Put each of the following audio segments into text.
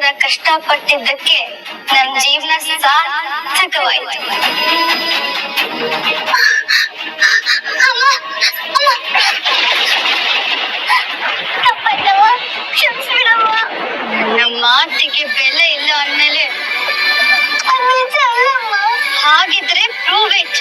ವರ್ಷಗಳ ಕಷ್ಟಪಟ್ಟಿದ್ದಕ್ಕೆ ನಮ್ ಜೀವನ ಸಾರ್ಥಕವಾಯ್ತು. ನಮ್ಮ ಮಾತಿಗೆ ಬೆಲೆ ಇಲ್ಲ ಅಂದ್ಮೇಲೆ. ಹಾಗಿದ್ರೆ ಪ್ರೂವ್ ಇಟ್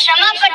什么不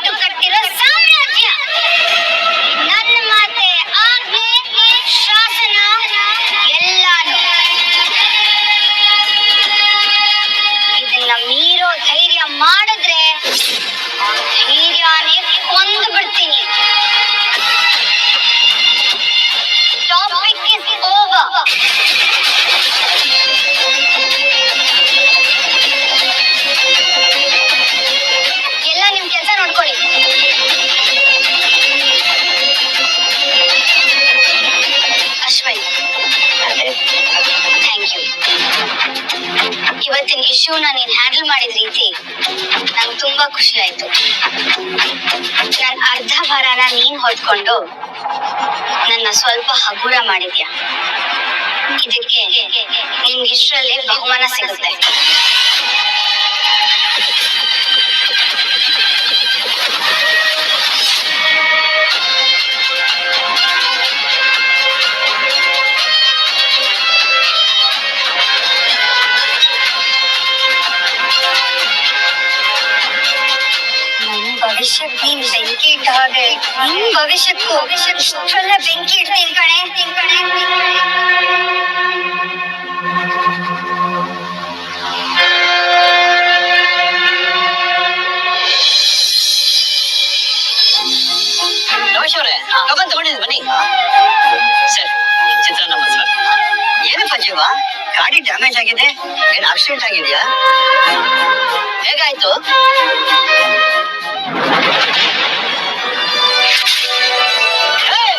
ಇಶ್ಯೂನ ನೀನ್ ಹ್ಯಾಂಡಲ್ ಮಾಡಿದ ರೀತಿ ನಂಗೆ ತುಂಬಾ ಖುಷಿ ಆಯ್ತು. ನನ್ ಅರ್ಧ ಭಾರನ ನೀನ್ ಹೊತ್ಕೊಂಡು ನನ್ನ ಸ್ವಲ್ಪ ಹಗುರ ಮಾಡಿದ್ಯಾ? ಇದಕ್ಕೆ ನಿಮ್ಗೆ ಇಷ್ಟರಲ್ಲೇ ಬಹುಮಾನ ಸಿಗುತ್ತೆ. ನನ್ ಭವಿಷ್ಯಕ್ಕೆ ನೀನ್ ಬೆಂಕಿ ಇಟ್ಟ ಹಾಗೆ ನಿನ್ ಭವಿಷ್ಯಕ್ಕೂ ಇಷ್ಟೆಲ್ಲ ಬೆಂಕಿ ಇಡ್ತೀನಿ ಕಣೆ ಕಣೆ ರಮೇಶ್ ಅವರೇ ಕಬನ್ ತಗೊಂಡಿದ್ದೀನಿ ಬನ್ನಿ ಸರ್ ಚಿತ್ರಾನ್ನ ಮಸಾಲ ಏನಪ್ಪ ಜೀವ ಗಾಡಿ ಡ್ಯಾಮೇಜ್ ಆಗಿದೆ ಏನ್ ಆಕ್ಸಿಡೆಂಟ್ ಆಗಿದ್ಯಾ ಹೇಗಾಯ್ತು ಏಯ್!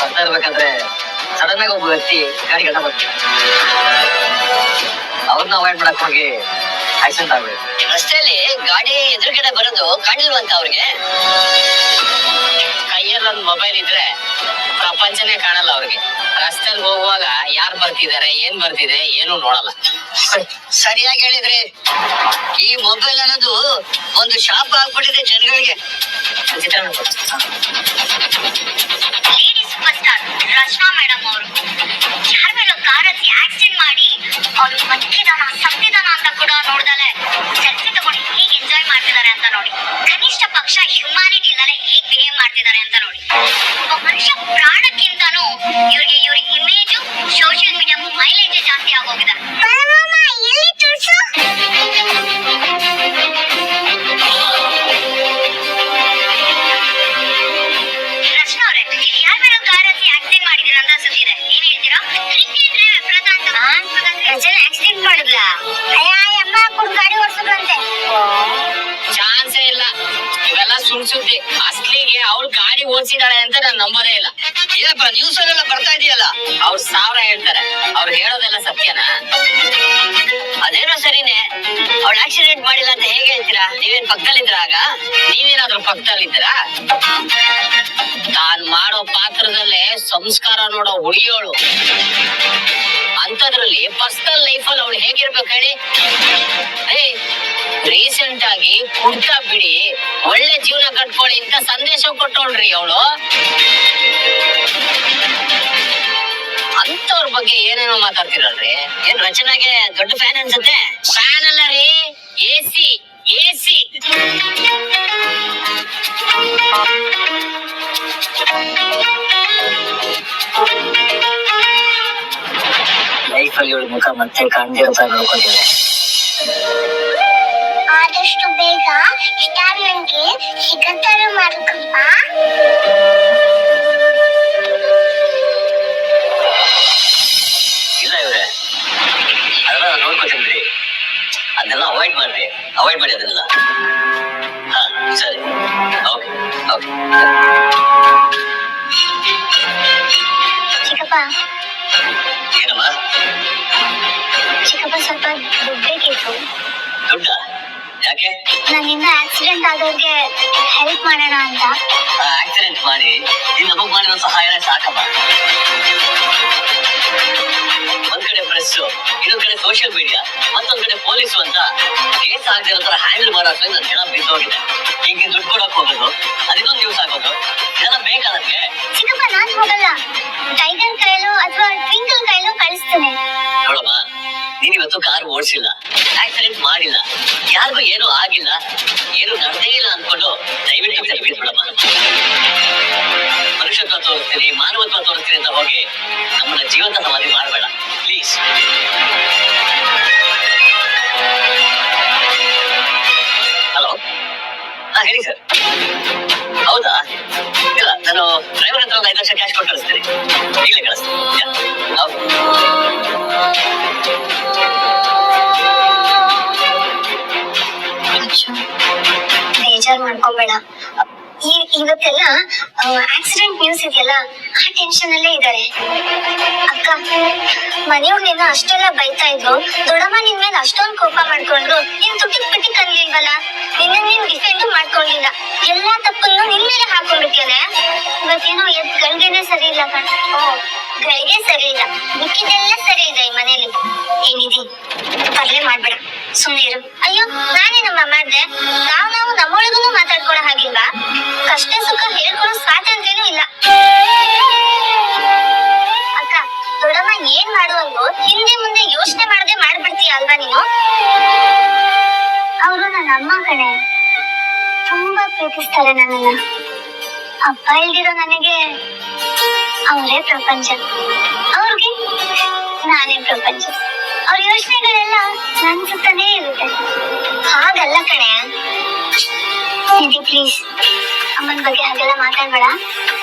ಬರ್ತಾ ಇರ್ಬೇಕಾದ್ರೆ ಸಡನ್ ಆಗಿ ಒಬ್ಬ ವ್ಯಕ್ತಿ ಗಾಡಿ ಗಡ್ಡ ಬರ್ತಾರೆ ಅವ್ರನ್ನ ಅವಾಯ್ಡ್ ಮಾಡಕ್ ಹೋಗಿ ಆಕ್ಸಿಡೆಂಟ್ ಆಗ್ಬೇಕು ರಸ್ತೆಯಲ್ಲಿ ಗಾಡಿ ಎದುರುಗಡೆ ಬರೋದು ಕಾಣಿಲ್ವಂತ ಅವ್ರಿಗೆ ಕೈಯಲ್ಲಿ ಒಂದು ಮೊಬೈಲ್ ಇದ್ರೆ ಪ್ರಪಂಚನೇ ಕಾಣಲ್ಲ ಅವ್ರಿಗೆ. ರಸ್ತೆಯಲ್ಲಿ ಹೋಗುವಾಗ ಯಾರು ಬರ್ತಿದ್ದಾರೆ ಏನ್ ಬರ್ತಿದೆ ಏನು ನೋಡಲ್ಲ. ಸರಿಯಾಗಿ ಹೇಳಿದ್ರಿ. ಈ ಮೊಬೈಲ್ ಅನ್ನೋದು ಒಂದು ಶಾಪ್ ಆಗ್ಬಿಟ್ಟಿದೆ ಜನಗಳಿಗೆ. ಚಿತ್ರಾನ್ನ ಕೊಡು. Lady super star Rachana madam ಅವರು ಯಾರ ಮೇಲೂ ಕಾರ್ ಹತ್ತಿ ಆಕ್ಸಿಡೆಂಟ್ ಮಾಡಿ ಅವ್ರು ಬದುಕಿದಾನ ಸತ್ತಿದಾನ ಅಂತ ಕೂಡ ನೋಡ್ದಲೆ. ಎಂಜಾಯ್ ಮಾಡ್ತಿದ್ದಾರೆ ಅಂತ ನೋಡಿ. ಕನಿಷ್ಠ ಪಕ್ಷ ಹ್ಯುಮಾನಿಟಿ ಇಲ್ಲದೆ ಹೇಗ್ ಬಿಹೇವ್ ಮಾಡ್ತಿದ್ದಾರೆ ಅಂತ ನೋಡಿ. ಒಬ್ಬ ಮನುಷ್ಯ ಪ್ರಾಣಕ್ಕಿಂತನೂ ಇವ್ರಿಗೆ ಇವ್ರ ಇಮೇಜು ಸೋಷಿಯಲ್ ಮೀಡಿಯಾ ಮೈಲೇಜ್ ಜಾಸ್ತಿ ಆಗೋಗಿದೆ. ಗಾಡಿ ಓಡಿಸಿದಾಳೆ ಅಂತ ನಾನ್ ನಂಬೋದೇ ಇಲ್ಲ. ಏನಪ್ಪ ನ್ಯೂಸ್ ಅಲ್ಲೆಲ್ಲ ಬರ್ತಾ ಇದೆಯಲ್ಲ? ಅವ್ರು ಸಾವಿರ ಹೇಳ್ತಾರೆ. ಅವ್ರು ಹೇಳೋದೆಲ್ಲ ಸತ್ಯನಾ? ಅದೇನೋ ಸರಿನೇ. ಅವಳು ಆಕ್ಸಿಡೆಂಟ್ ಮಾಡಿಲ್ಲ ಅಂತ ಹೇಗೆ ಹೇಳ್ತೀರಾ? ನೀವೇನ್ ಪಕ್ಕದಲ್ಲಿದ್ರ ಆಗ? ನೀವೇನಾದ್ರೂ ಪಕ್ಕದಲ್ಲಿದ್ದೀರಾ? ತಾನ್ ಮಾಡೋ ಪಾತ್ರದಲ್ಲೇ ಸಂಸ್ಕಾರ ನೋಡೋ ಹುಡುಗಿಯೋಳು. ಅಂತದ್ರಲ್ಲಿ ಪರ್ಸನಲ್ ಲೈಫ್ ಅಲ್ಲಿ ಅವಳು ಹೇಗಿರ್ಬೇಕು ಹೇಳಿ? ರೀಸೆಂಟ್ ಆಗಿ ಕುಡ್ತಾ ಬಿಡಿ, ಒಳ್ಳೆ ಜೀವನ ಕಟ್ಕೊಳ್ಳಿ ಅಂತ ಸಂದೇಶ ಕೊಟ್ಟೋಳ್ರಿ ಅವಳು. ಅಂತವ್ರ ಬಗ್ಗೆ ಏನೇನೋ ಮಾತಾಡ್ತಿರಲ್ರಿ? ಏನ್ ರಚನಾಗೆ ದೊಡ್ಡ ಫ್ಯಾನ್ ಅನ್ಸುತ್ತೆ? ಫ್ಯಾನ್ ಅಲ್ಲ ರೀ A C A C life ಅಲ್ಲಿ ಇವಳ ಮುಖ ಮತ್ತೆ ಕಾಣ್ದಿರೋ ತರ ನೋಡ್ಕೊಂಡಿದ್ದಾರೆ ಆದಷ್ಟು ಬೇಗ ಸ್ಟಾರ್ ನಂಗೆ ಸಿಗತ್ತಾರ ಮಾಡ್ಕಪ್ಪ ಇಲ್ಲ ಇವ್ರೆ. ಅದೆಲ್ಲ ನೋಡ್ಕೊತೀನಿ ಬಿಡಿ. ಅದನ್ನೆಲ್ಲ ಅವಾಯ್ಡ್ ಮಾಡ್ರಿ. ಅವಾಯ್ಡ್ ಮಾಡಿ ಅದನ್ನೆಲ್ಲ. ಹಾ ಸರಿ. ಓಕೆ ಓಕೆ ಚಿಕ್ಕಪ್ಪ ಚಿಕ್ಕಪ್ಪ ಸ್ವಲ್ಪ ದುಡ್ಡು ಬೇಕಿತ್ತು ದುಡ್ಡ ಯಾಕೆ? ನನ್ನಿಂದ ಆಕ್ಸಿಡೆಂಟ್ ಆದವ್ರಿಗೆ ಹೆಲ್ಪ್ ಮಾಡೋಣ ಅಂತ. ಆಕ್ಸಿಡೆಂಟ್ ಮಾಡಿ. ನಿನ್ನ ನಮಗ್ ಮಾಡಿರೋ ಸಹಾಯನ ಸಾಕಮ್ಮ. ಒಂದ್ ಕಡೆ ಪ್ರೆಸ್ ಇನ್ನೊಂದ್ ಕಡೆ ಸೋಷಿಯಲ್ ಮೀಡಿಯಾ ಮತ್ತೊಂದ್ ಕಡೆ ಪೊಲೀಸ್ ಅಂತ ಕೇಸ್ ಆಗದಿರೋ ತರ ಹ್ಯಾಂಡಲ್ ಮಾಡೋಕೆ ನನ್ ಜನ ಬಿದ್ದೋಗಿದೆ. ಈಗ ದುಡ್ಡು ಕೊಡಕ್ ಹೋಗೋದು ಅದಿನ್ನೊಂದ್ ನ್ಯೂಸ್ ಆಗೋದು ಇದೆಲ್ಲ ಬೇಕಾ ನನ್ಗೆ? ಚಿಕ್ಕಪ್ಪ ನಾನ್ ಹೋಗಲ್ಲ. ಟೈಗರ್ ಕೈಲೋ ಅಥವಾ ಟ್ವಿಂಕಲ್ ಕೈಲೋ ಕಳಿಸ್ತೇನೆ. ನೀನ್ ಕಾರ್ ಓಡಿಸಿಲ್ಲ. ಆಕ್ಸಿಡೆಂಟ್ ಮಾಡಿಲ್ಲ. ಯಾರಿಗೂ ಏನು ಆಗಿಲ್ಲ. ಏನು ನಡೆದೇ ಇಲ್ಲ ಅನ್ಕೊಂಡು ದಯವಿಟ್ಟು ಸರ್ವಿಸ್ ಬಿಡಮ್ಮ ಮನುಷ್ಯತ್ವ ತೋರಿಸ್ತೀನಿ, ಮಾನವತ್ವ ತೋರಿಸ್ತೀನಿ ಅಂತ ಹೋಗಿ ನಮ್ಮನ್ನ ಜೀವಂತ ಸಮಾಧಿ ಮಾಡಬೇಡ. ಪ್ಲೀಸ್ ಹಲೋ ಹಾ, ಹೇಳಿ ಸರ್ ಹೌದಾ? ಇಲ್ಲ, ನಾನು ಡ್ರೈವರ್ ಹತ್ರ ಒಂದು ಐದು ಲಕ್ಷ ಕ್ಯಾಶ್ ಕೊಟ್ಟು ಕಳಿಸ್ತೀನಿ. ಈಗಲೇ ಕಳಿಸ್ತೀನಿ. ಈ ಇವತ್ತೆಲ್ಲ ಆಕ್ಸಿಡೆಂಟ್ ನ್ಯೂಸ್ ಇದೆಯಲ್ಲ, ಆ ಟೆನ್ಷನ್ ಅಲ್ಲೇ ಇದ್ದಾರೆ. ಅಕ್ಕ ಮನೆಯವ್ರು ಅಷ್ಟೆಲ್ಲ ಬೈತಾ ಇದ್ರು. ದೊಡ್ಡಮ್ಮ ನಿನ್ ಮೇಲೆ ಅಷ್ಟೊಂದು ಕೋಪ ಮಾಡ್ಕೊಂಡ್ರು. ನೀನ್ ತುಟಿಕ್ ಪಿಟಿಕ್ ಅನ್ಲಿಲ್ವಲ್ಲ ನಿನ್ನ ನೀನ್ ಡಿಫೆಂಡ್ ಮಾಡ್ಕೊಂಡಿಲ್ಲ. ಎಲ್ಲಾ ತಪ್ಪನ್ನು ನಿನ್ ಮೇಲೆ ಹಾಕೊಂಡ್ಬಿಟ್ಟಿದೆ ಇವತ್ತೇನೋ ಎದ್ ಗಂಡೇನೆ ಸರಿ ಇಲ್ಲ ಕಣ. ಓ. ಗಳಿಗೆ ಸರಿ ಇಲ್ಲ. ಮಿಕ್ಕಿದೆಲ್ಲ ಸರಿ ಇದೆ ಈ ಮನೇಲಿ. ಏನಿದೆ ಪರ್ಲೆ ಮಾಡ್ಬೇಡ. ಸುಮ್ಮನೆ ಇರು. ಅಯ್ಯೋ, ನಾನೇನಮ್ಮ ಮಾಡ್ದೆ? ನಾವ್ ನಾವು ನಮ್ಮೊಳಗೂ ಮಾತಾಡ್ಕೊಳ ಹಾಗಿಲ್ವಾ? ಕಷ್ಟ ಸುಖ ಹೇಳ್ಕೊಳ್ಳೋ ಸ್ವಾತಂತ್ರ್ಯನೂ ಇಲ್ಲ. ಅಕ್ಕ, ದೊಡ್ಡಮ್ಮ ಏನ್ ಮಾಡು ಹಿಂದೆ ಮುಂದೆ ಯೋಚನೆ ಮಾಡದೆ ಮಾಡ್ಬಿಡ್ತೀಯ ಅಲ್ವಾ ನೀನು? ಅವರು ನನ್ನ ಅಮ್ಮ ಕಣೆ. ತುಂಬಾ ಪ್ರೀತಿಸ್ತಾರೆ ನನ್ನನ್ನ. ಅಪ್ಪ ಇಲ್ದಿರೋ ನನಗೆ ಅವರೇ ಪ್ರಪಂಚ ಅವ್ರಿಗೆ ನಾನೇ ಪ್ರಪಂಚ ಅವ್ರ ಯೋಚನೆಗಳೆಲ್ಲ ನನ್ ಸುತ್ತನೇ ಇರುತ್ತೆ ಹಾಗಲ್ಲ ಕಣೆ ನಿಧಿ ಪ್ಲೀಸ್ ಅಮ್ಮನ ಬಗ್ಗೆ ಹಾಗೆಲ್ಲ ಮಾತಾಡ್ಬೇಡ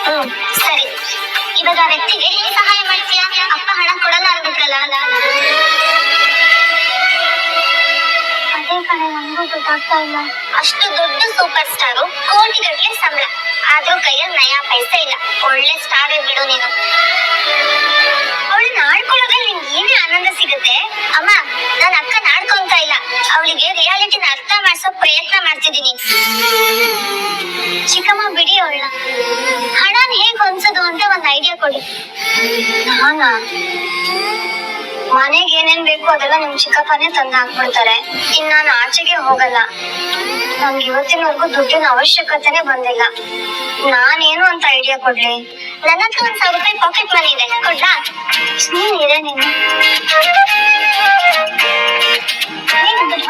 ಹ್ಮ್ ಸರಿ ಇವಾಗ ಆ ವ್ಯಕ್ತಿಗೆ ಹೇಗೆ ಸಹಾಯ ಮಾಡ್ತೀಯಾ ಅಪ್ಪ ಹಣ ಕೊಡಲ್ಲ ಅನ್ಬಿಟ್ರಲ್ಲ ಅದೇ ಕಣೆ ನನ್ಗೂ ಗೊತ್ತಾಗ್ತಾ ಇಲ್ಲ ಅಷ್ಟು ದೊಡ್ಡ ಸೂಪರ್ ಸ್ಟಾರು ಕೋಟಿಗಟ್ಟಲೆ ಸಂಬಳ ಆದ್ರೂ ಕೈಯಲ್ಲಿ ನಯ ಪೈಸೆ ಇಲ್ಲ. ಒಳ್ಳೆ ಸ್ಟಾರ್ ಬಿಡು ನೀನು. ಅವಳನ್ನ ಆಡ್ಕೊಳ್ಳೋದ್ರಲ್ಲಿ ನಿಂಗೆ ಏನೇ ಆನಂದ ಸಿಗುತ್ತೆ? ಅಮ್ಮ ನನ್ನ ಅಕ್ಕ ನಾಡ್ಕೊಂತ ಇಲ್ಲ. ಅವಳಿಗೆ ರಿಯಾಲಿಟಿನ ಅರ್ಥ ಮಾಡಿಸೋ ಪ್ರಯತ್ನ ಮಾಡ್ತಿದ್ದೀನಿ. ಚಿಕ್ಕಮ್ಮ, ಬಿಡಿ ಅವಳನ್ನ ಹಣನ ಹೇಗ್ ಹೊಂದ್ಸೋದು ಅಂತ ಒಂದ್ ಐಡಿಯಾ ಕೊಡಿ. ನಾನಾ? ಮನೆಗೆ ಏನೇನ್ ಬೇಕು ಅದೆಲ್ಲ ನಿಮ್ ಚಿಕ್ಕಪ್ಪನೇ ತಂದು ಹಾಕ್ಬಿಡ್ತಾರೆ. ಇನ್ ನಾನು ಆಚೆಗೆ ಹೋಗಲ್ಲ. ನಮ್ಗೆ ಇವತ್ತಿನವರೆಗೂ ದುಡ್ಡಿನ ಅವಶ್ಯಕತೆನೆ ಬಂದಿಲ್ಲ. ನಾನೇನು ಅಂತ ಐಡಿಯಾ ಕೊಡ್ಲಿ? ನನ್ನ ಹತ್ರ ಒಂದ್ ಸಾವಿರ ರೂಪಾಯಿ ಪಾಕೆಟ್ ಮನಿ ಇದೆ. ಕೊಡ್ಲಾ? ನೀನಿದೆ ನೀನು. ಏನು ದುಡ್ಡು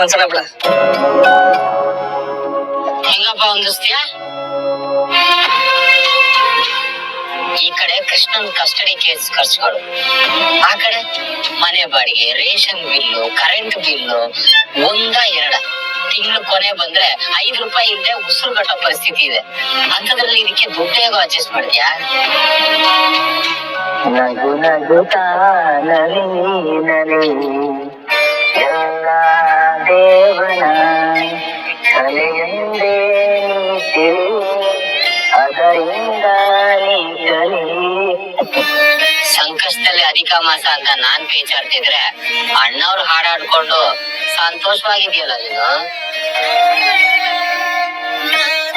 ಒಂದ್ಸಲ ಬಿಡ. ಹೆಂಗಪ್ಪ ಹೊಂದಿಸ್ತೀಯ ಈ ಕಡೆ ಕೃಷ್ಣನ್ ಕಸ್ಟಡಿ ಕೇಸ್ ಖರ್ಚುಗಳು ಆ ಕಡೆ ಮನೆ ಬಾಡಿಗೆ, ರೇಷನ್ ಬಿಲ್ಲು ಕರೆಂಟ್ ಬಿಲ್ಲು, ಒಂದ, ಎರಡ. ತಿಂಗಳು ಕೊನೆ ಬಂದ್ರೆ ಐದ್ ರೂಪಾಯಿ ಇಲ್ಲದೆ ಉಸಿರು ಕಟ್ಟೋ ಪರಿಸ್ಥಿತಿ ಇದೆ. ಅಂತದ್ರಲ್ಲಿ ಇದಕ್ಕೆ ದುಡ್ಡು ಹೇಗೋ ಅಡ್ಜಸ್ಟ್ ಮಾಡ್ತೀಯಾ? ನಗು ನಗು ನಲಿ ಎಲ್ಲ ದೇವನ ಕಲೆಯೆಂದೇ ನೀ ತಿಳಿ ಅದರಿಂದ ಸಂಕಷ್ಟದಲ್ಲಿ ಅಧಿಕ ಮಾಸ ಅಂತ ನಾನ್ ಪೇಚಾಡ್ತಿದ್ರೆ ಅಣ್ಣವ್ರು ಹಾಡಾಡ್ಕೊಂಡು ಸಂತೋಷವಾಗಿದೆಯಲ್ಲ ನೀನು?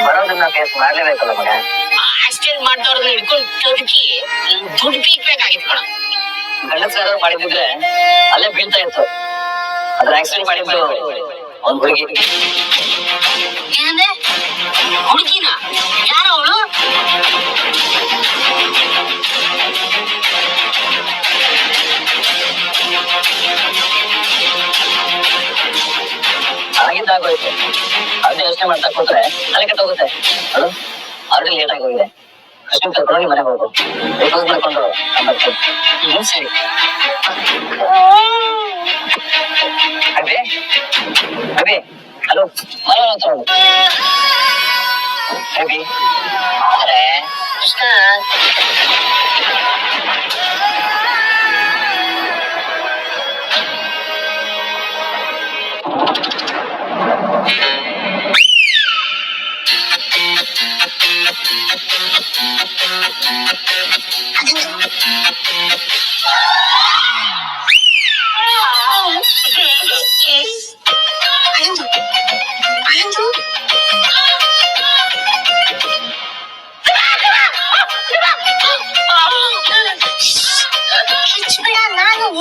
ಬರೋದನ್ನ ಫೇಸ್ ಮಾಡ್ಲೇಬೇಕಲ್ಲ ಮಗ. ಆಕ್ಸಿಡೆಂಟ್ ಮಾಡ್ದವ್ರನ್ನ ಹಿಡ್ಕೊಂಡು ತೊದಕಿ ದುಡ್ಡು ಪೀಕ್ಬೇಕಾಗಿತ್ತು ಕಣ ಗಂಡಸ್ರಾದ್ರು ಮಾಡಿದ್ರೆ ಅಲ್ಲೇ ಬೀಳ್ತಾ ಇತ್ತು ಅದ್ರ ಆಕ್ಸಿಡೆಂಟ್ ಮಾಡಿದ್ದು ಒಂದ್ ಹುಡುಗಿ ಏನಂದ್ರೆ ಹುಡುಗಿನ ಯಾರು ಅವಳು ಆಗಿದ್ದಾಗೋಯ್ತು ಅದೇ ಯೋಚನೆ ಮಾಡ್ತಾ ಕೂತ್ರೆ ತಲೆ ಕೆಟ್ಟೋಗುತ್ತೆ ಅದು ಆಲ್ರೆಡಿ ಲೇಟ್ ಆಗಿ ಕೃಷ್ಣ ಕರ್ಕೊಂಡೋಗಿ ಮನೆಗೆ ಹೋಗು ಮಾಡ್ಕೊಂಡು. ಸರಿ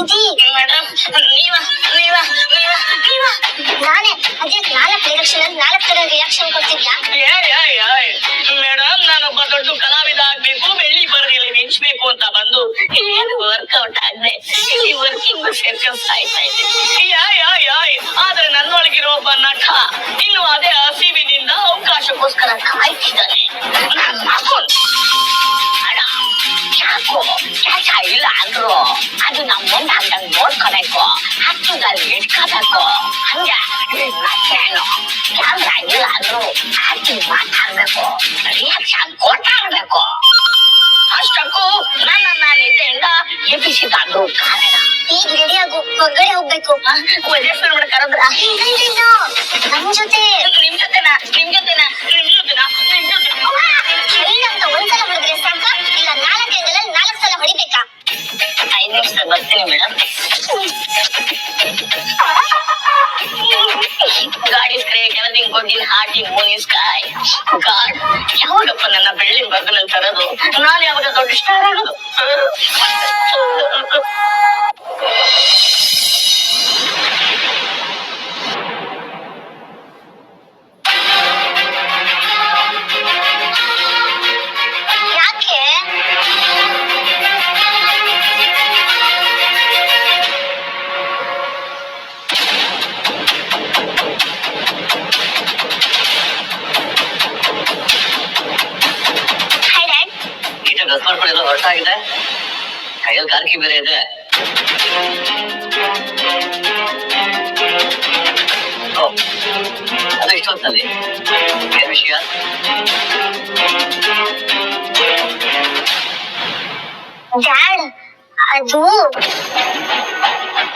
ನಾನು ನಿಧಿ ಮೇಡಮ್ ನೀವ ನೀವ ನೀವ ನೀವ ನಾನೇ ಅದೇ ನಾಲ್ಕು ಡೈರೆಕ್ಷನ್ ಅಲ್ಲಿ ನಾಲ್ಕು ತರ ರಿಯಾಕ್ಷನ್ ಕೊಡ್ತಿದ್ಯಾ ಮೇಡಮ್ ನಾನೊಬ್ಬ ದೊಡ್ಡ ಕಲಾವಿದ ಆಗ್ಬೇಕು ಬೆಳ್ಳಿ ಬರದಲ್ಲಿ ಮಿಂಚ್ಬೇಕು ಅಂತ ಬಂದು ಏನು ವರ್ಕೌಟ್ ಆಗದೆ ಇಲ್ಲಿ ವರ್ಕಿಂಗ್ ಸೇರ್ಕೊಂಡು ಸಾಯ್ತಾ ಇದೆ ಯಾಯ್ ಯಾಯ್ ಯಾಯ್ ಆದ್ರೆ ನನ್ನೊಳಗಿರೋ ಒಬ್ಬ ನಟ ಇನ್ನು ಅದೇ ಹಸಿವಿನಿಂದ ಅವಕಾಶಕ್ಕೋಸ್ಕರ ಕಾಯ್ತಿದ್ದಾನೆ ನನ್ ಮಗನ್ ಅಣ್ಣ, ಯಾಕೋ ಕೆಲಸ ಇಲ್ಲ ಅಂದ್ರು ಅದು ನಮ್ಮ ಮುಂದೆ ಹಂಗಂಗ್ ನೋಡ್ಕೋಬೇಕು ಹತ್ತದಲ್ಲಿ ಇಟ್ಕೋಬೇಕು ಹಂಗೆ ಮತ್ತೇನು ಕ್ಯಾಮ್ರಾ ಇಲ್ಲ ಅಂದ್ರು ಆಕ್ಟಿಂಗ್ ಮಾತಾಡ್ಬೇಕು ರಿಯಾಕ್ಷನ್ ಕೊಟ್ಟಾಡ್ಬೇಕು ಅಷ್ಟಕ್ಕೂ ನನ್ನ ನಾನು ನಿದ್ದೆಯಿಂದ ಎಬ್ಬಿಸಿದಂದ್ರು ಕಾರಣ ಈಗ ರೆಡಿ ಆಗು ಹೊರಗಡೆ ಹೋಗ್ಬೇಕು ವಜೇಶ್ವರ ಮೇಡ ಕರೆದ್ರ ಅಯ್ಯಯ್ಯೋ, ನಮ್ ಜೊತೆ ನಿಮ್ ಜೊತೆನಾ ನಿಮ್ ಜೊತೆನಾ ನಿಮ್ ಜೊತೆನಾ ನಿಮ್ ಜೊತೆನಾ ಇಲ್ಲ ಅಂತ ಒಂದ್ಸಲ ಹೊಡೆದ್ರೆ ಸಾಕ ಇಲ್ಲ ನಾಲ್ಕೈದರಲ್ಲಿ ನಾಲ್ಕು ಸಲ ಹೊಡಿಬೇಕಾ ಐದು ನಿಮಿಷ ಬರ್ತೀನಿ ಮೇಡಮ್ ಗಾಡಿ ಸ್ಕ್ರೇ ಕೆಳದಿಂಗ್ ಕೊಡ್ತೀನಿ ಹಾಟಿ ಮೂನಿ ಸ್ಕೈ ಗಾಡ್ ಯಾವಾಗಪ್ಪ ನನ್ನ ಬೆಳ್ಳಿ ಬಗ್ಗನಲ್ಲಿ ತರೋದು ನಾನು ಯಾವಾಗ ದೊಡ್ಡ ಸ್ಟಾರ್ ಆಗೋದು ಕೈಯಲ್ಲಿ ಕಾರ್ಕಿ ಬೇರೆ ಇದೆ ಓ, ಅದು ಇಷ್ಟೊತ್ತಲ್ಲಿ ಏನ್ ವಿಷಯ ಡ್ಯಾಡ್ ಅದು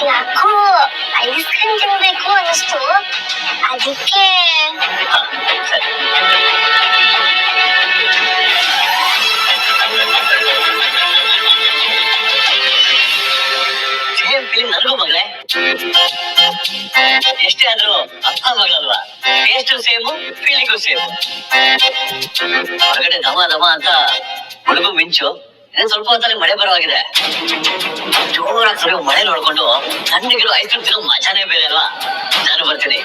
ಯಾಕೋ ಐಸ್ ಕ್ರೀಮ್ ತಿನ್ಬೇಕು ಅನಿಸ್ತು ಅದಕ್ಕೆ ಎಷ್ಟೇ ಆದ್ರೂ ಅಪ್ಪ ಮಗಳಲ್ವಾ ಟೇಸ್ಟು ಸೇಮು ಫೀಲಿಂಗು ಸೇಮು ಹೊರಗಡೆ ಧಮ ಧಮ ಅಂತ ಹುಡುಗು ಮಿಂಚು ಇನ್ನು ಸ್ವಲ್ಪ ಹೊತ್ತಲ್ಲಿ ಮಳೆ ಬರವಾಗಿದೆ. ಜೋರಾಗಿ ಸುರಿಯೋ ಮಳೆ ನೋಡ್ಕೊಂಡು ತಣ್ಣಗಿರೋ ಐಸ್ ಕ್ರೀಮ್ ತಿನ್ನೋ ಮಜಾನೇ ಬೇರೆ ಅಲ್ವಾ? ನಾನು ಬರ್ತೀನಿ.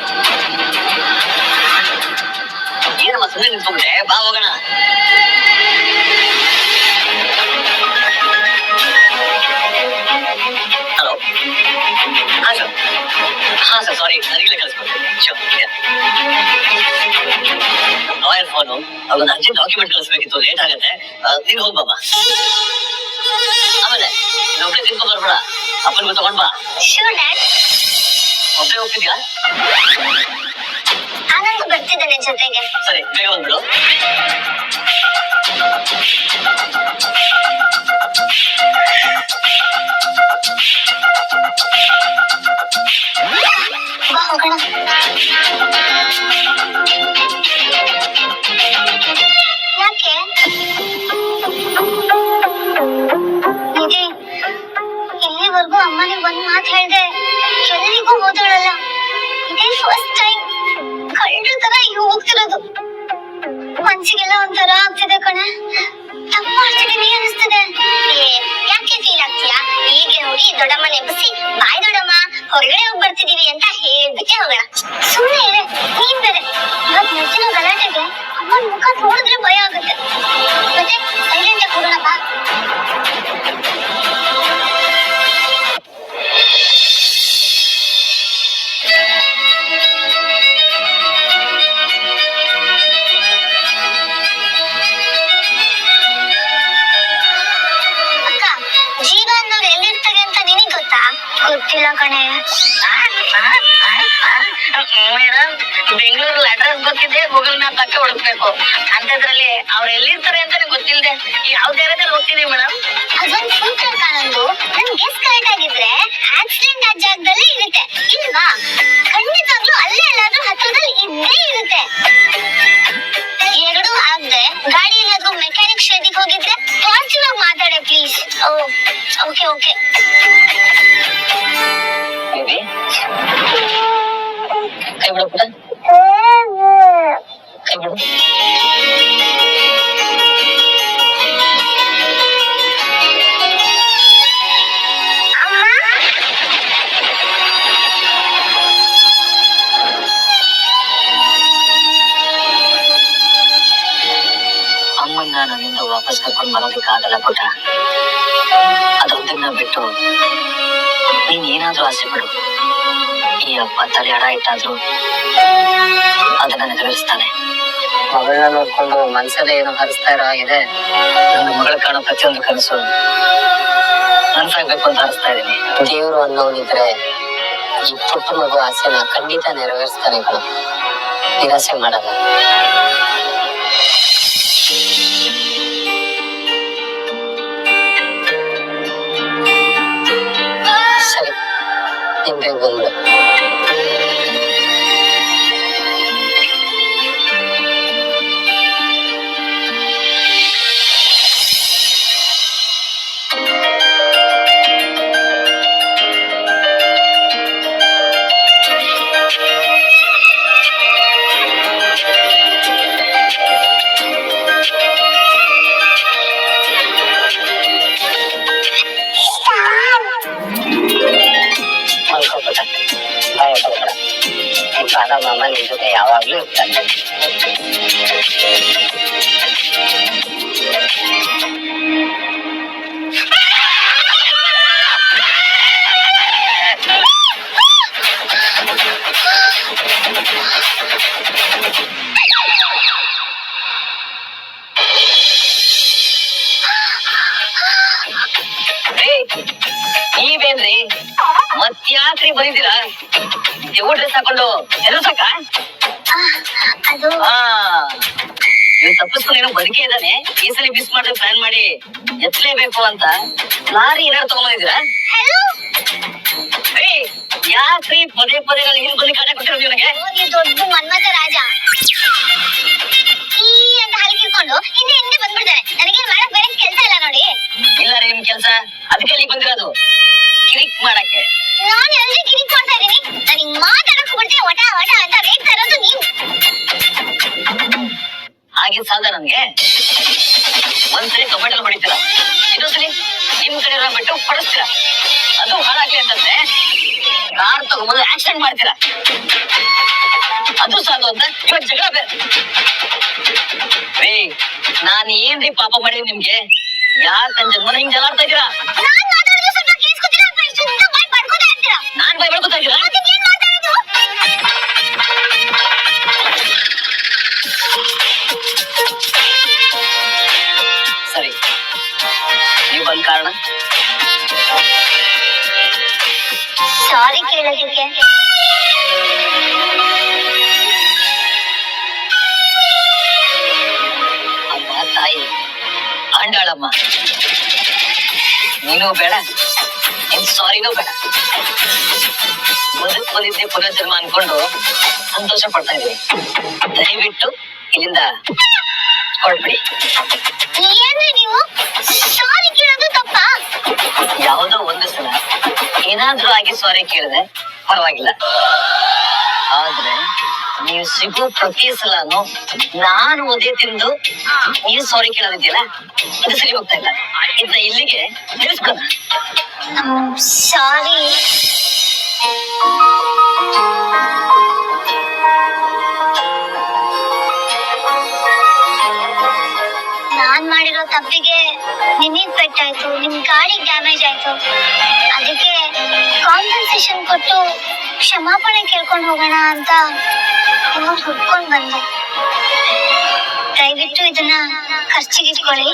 ಏನಮ್ಮ ಸುಮ್ಮನೆ ನಿಂತ್ಕೊಂಡೆ ಬಾ ಹೋಗೋಣ. ಹಾ ಸರ್ ಸಾರಿ ನನಗಿಲ್ಲ ಕಳಿಸ್ಕೊಡ್ತೀನಿ ಶೋರ್ ಲಾಯರ್ ಫೋನು ಅವ್ರನ್ನ ಅರ್ಜೆಂಟ್ ಡಾಕ್ಯುಮೆಂಟ್ ಕಳಿಸ್ಬೇಕಿತ್ತು ಲೇಟ್ ಆಗತ್ತೆ ನೀನು ಹೋಗ್ಬಮ್ಮ ಆಮೇಲೆ ಒಬ್ಬಳೆ ತಿನ್ಕೊಂಡ್ ಬರ್ಬೇಡ ಅಪ್ಪನಿಗೂ ತಗೊಂಡ್ ಬಾ ಶೂರ್ ಡ್ಯಾಡ್ ಒಬ್ಬಳೆ ಹೋಗ್ತಿದ್ಯಾ ಆನಂದ್ ಬರ್ತಿದ್ದಾನೆ ಜೊತೆಗೆ ಸರಿ ಬೇಗ ಬಂದ್ಬಿಡು ಬಾ ಹೋಗೋಣ ಯಾಕೆ? ನಿಧಿ ಇಲ್ಲಿವರೆಗೂ ಅಮ್ಮನಿಗೆ ಒಂದ್ ಮಾತು ಹೇಳ್ದೆ, ಎಲ್ಲಿಗೂ ಹೋದಳಲ್ಲ ಇದೇ ಫಸ್ಟ್ ಟೈಮ್ ಕಳ್ಳರ ತರ ಈಗ ಹೋಗ್ತಿರೋದು. ಮನ್ಸಿಗೆಲ್ಲ ಒಂಥರ ಆಗ್ತಿದೆ ಕಣೆ. ತಪ್ಪು ಮಾಡ್ತಿದೀನಿ ಅನಿಸ್ತದೆ ಯಾಕೆ ಫೀಲ್ ಆಗ್ತೀಯಾ? ಹೀಗೆ ಹೋಗಿ ದೊಡ್ಡಮ್ಮ ಎಬ್ಬಿಸಿ, ಬಾಯ್ ದೊಡ್ಡಮ್ಮ. ಹೊರಗಡೆ ಹೋಗಿ ಬರ್ತಿದೀವಿ ಅಂತ ಹೇಳ್ಬಿಟ್ಟೆ ಹೋಗೋಣ ಸುಮ್ಮನೆ ಇದೆ ನೀನ್ ಬೇರೆ ಇವತ್ ನಚ್ಚಿನ ಗಲಾಟೆಗೆ ಅಮ್ಮನ ಮುಖ ನೋಡಿದ್ರೆ ಭಯ ಆಗುತ್ತೆ ಮತ್ತೆ ಸೈಲೆಂಟ್ ಆಗಿ ಬಾ ಅಕ್ಕ ಜೀವ ಅನ್ನೋರು ಎಲ್ಲಿರ್ತಾರೆ ಗೊತ್ತಾ ಗೊತ್ತಿಲ್ಲ ಕಣೆ. ಮೇಡಮ್ ಬೆಂಗಳೂರಲ್ಲಿ ಅಡ್ರೆಸ್ ಗೊತ್ತಿದೆ ಗೂಗಲ್ ಮ್ಯಾಪ್ ಹಾಕಿ ಹುಡುಕ್ಬೇಕು. ಅಂತದ್ರಲ್ಲಿ ಅವ್ರು ಎಲ್ಲಿರ್ತಾರೆ ಅಂತಾನೆ ಗೊತ್ತಿಲ್ಲದೆ ಯಾವ ಜಾಗದಲ್ಲಿ ಹೋಗ್ತೀನಿ ಮೇಡಮ್. ಅದೊಂದು ಸೂತ್ರ ಕಾಣೊಂದು ನನ್ ಗೆಸ್ ಕರೆಕ್ಟ್ ಆಗಿದ್ರೆ ಆಕ್ಸಿಡೆಂಟ್ ಆ ಜಾಗದಲ್ಲೇ ಇರುತ್ತೆ. ಇಲ್ವಾ? ಖಂಡಿತವಾಗ್ಲೂ ಅಲ್ಲೇ ಎಲ್ಲಾದ್ರೂ ಹತ್ರದಲ್ಲಿ ಇದ್ದೇ ಇರುತ್ತೆ. ಎರಡೂ ಆಗದೆ ಗಾಡಿ ಏನಾದ್ರೂ ಮೆಕ್ಯಾನಿಕ್ ಶೆಡ್ಗೆ ಹೋಗಿದ್ರೆ ಪಾಸಿಟಿವ್ ಆಗಿ ಮಾತಾಡೆ ಪ್ಲೀಸ್ ಓಕೆ ಓಕೆ ಬೇಬಿ ಕೈ ಬಿಡು. ಪುಟ್ಟ ಕೈ ಬಿಡು. ನೀನ್ ಏನಾದ್ರೂ ಆಸೆ ಈ ಅಪ್ಪ ತಲೆ ಅಡ ಇಟ್ಟಾದ್ರು ಅದನ್ನ ನೆರವೇರಿಸ್ತಾನೆ ಮಗಳನ್ನ ನೋಡ್ಕೊಂಡು ಮನ್ಸಲ್ಲೇ ಏನೋ ಹರಿಸ್ತಾ ಇರೋ ಆಗಿದೆ ನನ್ನ ಮಗಳ ಕಾಣೋ ಪ್ರತಿಯೊಂದು ಕನಸು ನನ್ಸಾಗ್ಬೇಕು ಅಂತ ಹರಿಸ್ತಾ ಇದ್ದೀನಿ. ದೇವರು ಅನ್ನೋನಿದ್ರೆ ಈ ಪುಟ್ಟ ಮಗು ಆಸೆನ ಖಂಡಿತ ನೆರವೇರಿಸ್ತಾನೆ ನಿರಾಸೆ ಮಾಡಲ್ಲ. ನಿಮ್ Thank you. ಎತ್ತಲೇಬೇಕು ಅಂತ. ಲಾರಿ ಏನಾರು ಏಯ್ ಯಾಕ್ರಿ ಪದೇ ಪದೇ ನಾನು ಹಿಂದ್ ಬಂದು ಕಾಟ ಕೊಟ್ಟಿರೋದು ನನಗೆ ನೀವು ದೊಡ್ಡ ಮನ್ಮತ ರಾಜ. ಈ ಅಂತ ಹಲ್ಕಿರ್ಕೊಂಡು ಹಿಂದೆ ಹಿಂದೆ ಬಂದ್ಬಿಡ್ತಾರೆ ನನಗೆ ಮಾಡಕ್ ಬೇರೆ ಕೆಲಸ ಇಲ್ಲ ನೋಡಿ. ಇಲ್ಲ ರೀ ನಿಮ್ ಕೆಲ್ಸ. ಅದಕ್ಕೆ ಇಲ್ಲಿ ಬಂದಿರೋದು. ಕಿರಿಕ್ ಮಾಡಕ್ಕೆ. ನಾನು ಎಲ್ರಿ ಕಿರಿಕ್ ಮಾಡ್ತಾ ಇದೀನಿ ನನಗೆ ಮಾತಾಡಕ್ ಬಿಡ್ತೀನಿ ವಟ ವಟ ಅಂತ ರೇಗ್ತಾ ಇರೋದು ನೀವು ಹಾಗೆ ಸಾಧ ನನ್ಗೆ ಕಡೆ ಇರೋ ಬಿಟ್ಟು ಹೊಡಿಸ್ತೀರ ಅದು ಹಾಳಾಗ್ಲಿ ಅಂತಂದ್ರೆ ಕಾರ್ ತಗೊಂಬಂದು ಆಕ್ಸಿಡೆಂಟ್ ಮಾಡ್ತೀರಾ ಅದು ಸಾಲು ಅಂತ ಇವಾಗ ಜಗಳ ಬೇರೆ ರೀ ನಾನ್ ಏನ್ರಿ ಪಾಪ ಮಾಡಿದೀನಿ ನಿಮ್ಗೆ ಯಾಕಂದ್ ಜನ್ಮನ ಹಿಂಗ್ ಜಲಾಡ್ತಾ ಇದೀರಾ ಬೇಡ. ನಿನ್ ಸಾರಿನೂ ಬೇಡ. ಬದುಕ್ ಬಂದಿದ್ದೆ ಪುನರ್ಜನ್ಮ ಅನ್ಕೊಂಡು ಸಂತೋಷ ಪಡ್ತಾ ಇದ್ದೀನಿ. ದಯವಿಟ್ಟು ಇಲ್ಲಿಂದ ಹೊರಡ್ಬಿಡಿ. ಏನ್ರಿ ನೀವು? ಸಾರಿ ಕೇಳೋದು ತಪ್ಪಾ? ಯಾವುದೋ ಒಂದು ಸಲ ಏನಾದ್ರೂ ಆಗಿ ಸಾರಿ ಕೇಳಿದೆ ಪರವಾಗಿಲ್ಲ. ಆದ್ರೆ ನೀವು ಸಿಗೋ ಪ್ರತಿ ಸಲನು ನಾನು ಒದೇ ತಿಂದು ನೀವು ಸಾರಿ ಕೇಳೋದಿದ್ಯಲ್ಲ? ಇದು ಸರಿ ಹೋಗ್ತಾ ಇಲ್ಲ. ಇದನ್ನ ಇಲ್ಲಿಗೆ ನಿಲ್ಸ್ಕೊಳ ಸಾರಿ. ನಾನ್ ಮಾಡಿರೋ ತಪ್ಪಿಗೆ ನಿಮಗ್ ಪೆಟ್ಟಾಯ್ತು, ನಿಮ್ ಗಾಡಿ ಡ್ಯಾಮೇಜ್ ಆಯ್ತು. ಅದಕ್ಕೆ ಕಾಂಪನ್ಸೇಷನ್ ಕೊಟ್ಟು ಕ್ಷಮಾಪಣೆ ಕೇಳ್ಕೊಂಡು ಹೋಗೋಣ ಅಂತ ನಿಮ್ಮನ್ನ ಹುಡ್ಕೊಂಡು ಬಂದೆ ದಯವಿಟ್ಟು ಇದನ್ನ ಖರ್ಚಿಗಿಟ್ಕೊಳ್ಳಿ